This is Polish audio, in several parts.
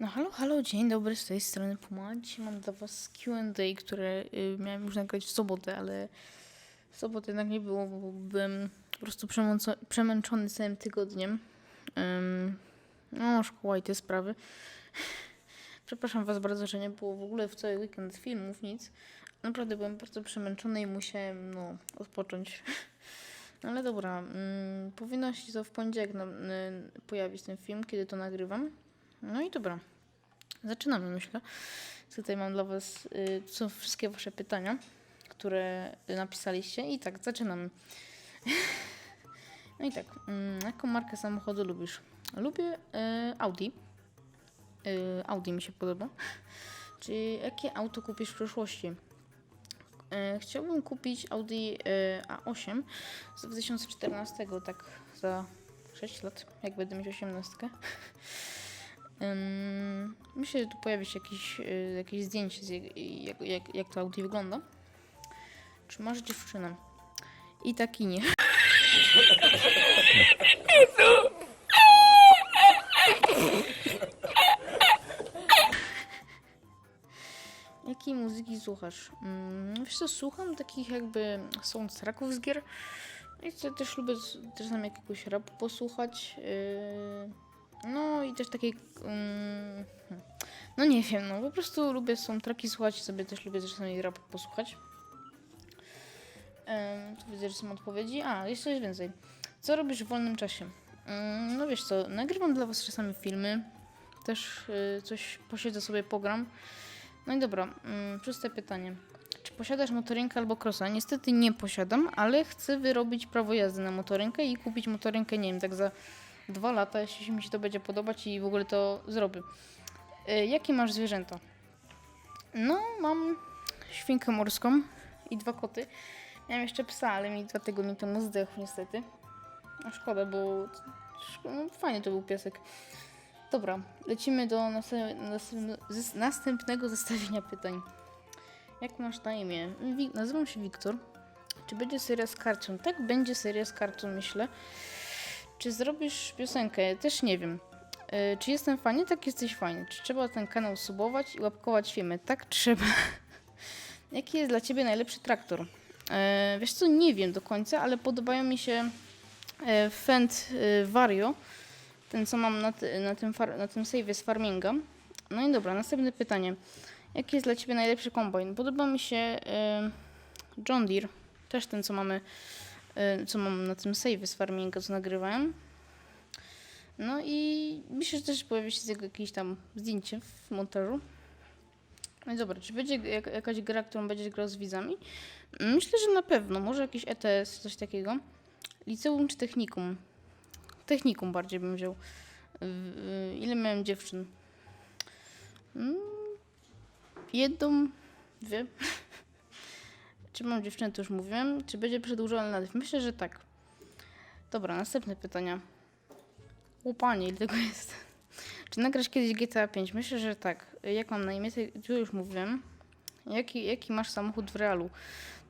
No halo, halo, dzień dobry, z tej strony Puma. Mam dla was Q&A, które y, miałem już nagrać w sobotę, ale w sobotę jednak nie było, bo byłem po prostu przemęczony całym tygodniem. Ym, no, szkoła i te sprawy. Przepraszam was bardzo, że nie było w ogóle w cały weekend filmów, nic. Naprawdę byłem bardzo przemęczony i musiałem, no, odpocząć. No ale dobra, mm, powinno się to w poniedziałek nam, y, pojawić ten film, kiedy to nagrywam. No i dobra. Zaczynamy, myślę. Tutaj mam dla Was y, są wszystkie Wasze pytania, które napisaliście. I tak, zaczynamy. No i tak, mm, jaką markę samochodu lubisz? Lubię y, Audi. Y, Audi mi się podoba. Czy jakie auto kupisz w przyszłości? Y, Chciałbym kupić Audi y, A8 z 2014, tak za 6 lat, jak będę mieć 18. Myślę, że tu pojawi się jakieś, y, jakieś zdjęcie, jak, jak, jak, to Audi wygląda. Czy masz dziewczynę? I tak i nie. Jakiej muzyki słuchasz? Wiesz co, słucham takich jakby soundtracków z gier. I co, też lubię tam jakiegoś rapu posłuchać. Yy, no i też takiej... hmm. no nie wiem, no po prostu lubię soundtracki słuchać i sobie też lubię czasami rap posłuchać. Ym, tu widzę, że są odpowiedzi. A, jeszcze coś więcej. Co robisz w wolnym czasie? Ym, no wiesz co, nagrywam dla was czasami filmy. Też y, coś posiedzę sobie, pogram. No i dobra, szóste pytanie. Czy posiadasz motorynkę albo crossa? Niestety nie posiadam, ale chcę wyrobić prawo jazdy na motorynkę i kupić motorynkę, nie wiem, tak za dwa lata, jeśli mi się to będzie podobać i w ogóle to zrobię. Y, jakie masz zwierzęta? No, mam świnkę morską i dwa koty. Miałem jeszcze psa, ale mi dwa tygodnie temu zdechł niestety. A szkoda, bo no, fajny to był piesek. Dobra, lecimy do następnego zestawienia pytań. Jak masz na imię? Nazywam się Wiktor. Czy będzie seria z kartą? Tak, będzie seria z kartą, myślę. Czy zrobisz piosenkę? Też nie wiem. E, czy jestem fajny? Tak, jesteś fajny. Czy trzeba ten kanał subować i łapkować filmy? Tak, trzeba. Jaki jest dla ciebie najlepszy traktor? E, wiesz co, nie wiem do końca, ale podobają mi się e, Fend e, Vario. Ten, co mam na, ty, na tym, na tym save'ie z farminga. No i dobra, następne pytanie. Jaki jest dla Ciebie najlepszy kombajn? Podoba mi się John Deere, też ten, co mamy, co mam na tym save z farminga, co nagrywałem. No i myślę, że też pojawi się z jego jakieś tam zdjęcie w montażu. No i dobra, czy będzie jak, jakaś gra, którą będziesz grał z widzami? Myślę, że na pewno. Może jakiś ETS, coś takiego. Liceum czy technikum? Technikum bardziej bym wziął. W- Ile miałem dziewczyn? Mm, jedną, dwie. Czy mam dziewczynę, to już mówiłem. Czy będzie przedłużony na Myślę, że tak. Dobra, następne pytania. O panie, ile tego jest? Czy nagrasz kiedyś GTA 5? Myślę, że tak. Jak mam na imię, już mówiłem. Jaki, jaki masz samochód w realu?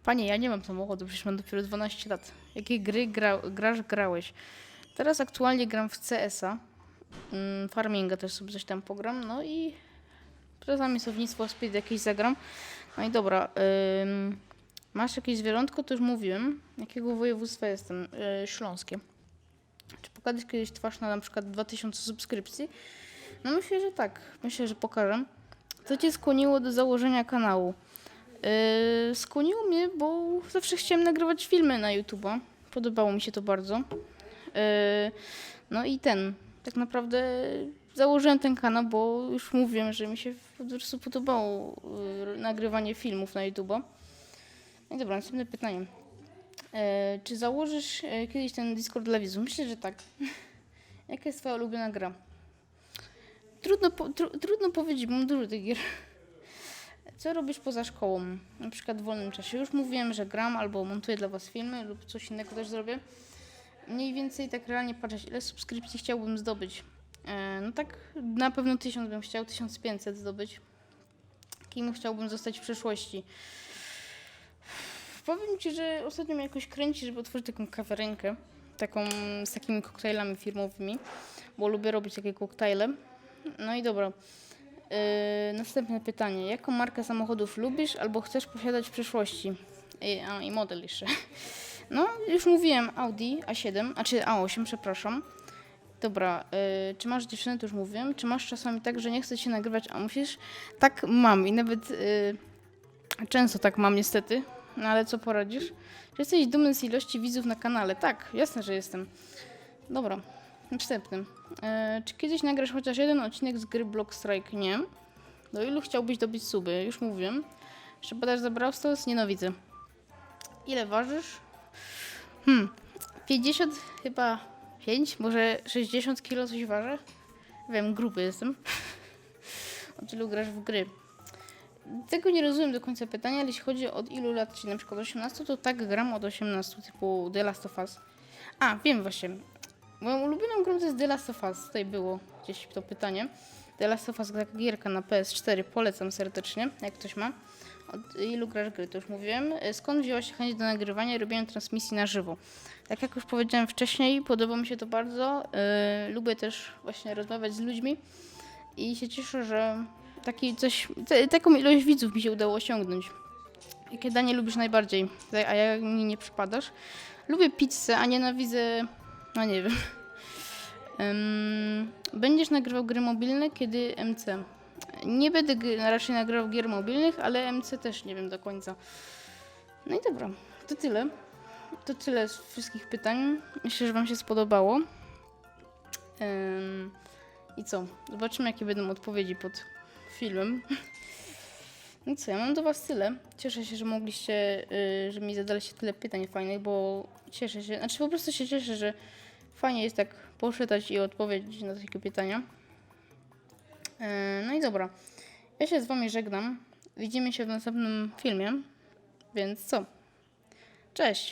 Panie, ja nie mam samochodu, przecież mam dopiero 12 lat. Jakie gry gra, grasz, grałeś? Teraz aktualnie gram w CS-a. Mm, farminga też sobie coś tam pogram. No i czasami słownictwo speed jakieś zagram. No i dobra. Ym, masz jakieś zwierzątko? To już mówiłem. Jakiego województwa jestem? Yy, śląskie. Czy pokażesz kiedyś twarz na na przykład 2000 subskrypcji? No myślę, że tak. Myślę, że pokażę. Co cię skłoniło do założenia kanału? Yy, skłoniło mnie, bo zawsze chciałem nagrywać filmy na YouTube'a. Podobało mi się to bardzo. Yy, no i ten, tak naprawdę założyłem ten kanał, bo już mówiłem, że mi się po prostu podobało nagrywanie filmów na YouTube'a. No i dobra, następne pytanie. E, czy założysz e, kiedyś ten Discord dla widzów? Myślę, że tak. Jaka jest twoja ulubiona gra? Trudno, po, tru, trudno powiedzieć, bo mam dużo tych gier. Co robisz poza szkołą? Na przykład w wolnym czasie. Już mówiłem, że gram albo montuję dla was filmy lub coś innego też zrobię. Mniej więcej tak realnie patrzeć, ile subskrypcji chciałbym zdobyć. E, no tak na pewno 1000 bym chciał, 1500 zdobyć. Kim chciałbym zostać w przyszłości? Powiem Ci, że ostatnio mnie jakoś kręci, żeby otworzyć taką kawiarenkę, taką z takimi koktajlami firmowymi, bo lubię robić takie koktajle. No i dobra. Yy, następne pytanie. Jaką markę samochodów lubisz albo chcesz posiadać w przyszłości? I, a, i model jeszcze. No, już mówiłem Audi A7, a czy A8, przepraszam. Dobra, yy, czy masz dziewczynę, to już mówiłem. Czy masz czasami tak, że nie chce się nagrywać, a musisz? Tak mam i nawet yy, często tak mam niestety. No ale co poradzisz? Czy jesteś dumny z ilości widzów na kanale? Tak, jasne, że jestem. Dobra, następnym. E, czy kiedyś nagrasz chociaż jeden odcinek z gry Block Strike? Nie. Do ilu chciałbyś dobić suby? Już mówiłem. Czy badasz za Brawl Stars? Nienawidzę. Ile ważysz? Hmm, 50 chyba 5, może 60 kilo coś ważę? Wiem, gruby jestem. o tylu grasz w gry. Tego nie rozumiem do końca pytania, ale jeśli chodzi od ilu lat, czyli na przykład 18, to tak gram od 18, typu The Last of Us. A, wiem właśnie. Moją ulubioną grą to jest The Last of Us. Tutaj było gdzieś to pytanie. The Last of Us, taka gierka na PS4, polecam serdecznie, jak ktoś ma. Od ilu grasz gry, to już mówiłem. E, Skąd wzięła się chęć do nagrywania i robienia transmisji na żywo? Tak jak już powiedziałem wcześniej, podoba mi się to bardzo. E, lubię też właśnie rozmawiać z ludźmi i się cieszę, że taki coś, te, taką ilość widzów mi się udało osiągnąć. Jakie danie lubisz najbardziej? A jak mi nie przypadasz? Lubię pizzę, a nienawidzę. No nie wiem. Em, będziesz nagrywał gry mobilne, kiedy MC? Nie będę raczej nagrywał gier mobilnych, ale MC też nie wiem do końca. No i dobra, to tyle. To tyle z wszystkich pytań. Myślę, że Wam się spodobało. Em, I co? Zobaczymy, jakie będą odpowiedzi pod filmem. No co, ja mam do Was tyle. Cieszę się, że mogliście, y, że mi zadaliście tyle pytań fajnych, bo cieszę się, znaczy po prostu się cieszę, że fajnie jest tak poczytać i odpowiedzieć na takie pytania. E, No i dobra, ja się z Wami żegnam. Widzimy się w następnym filmie, więc co? Cześć!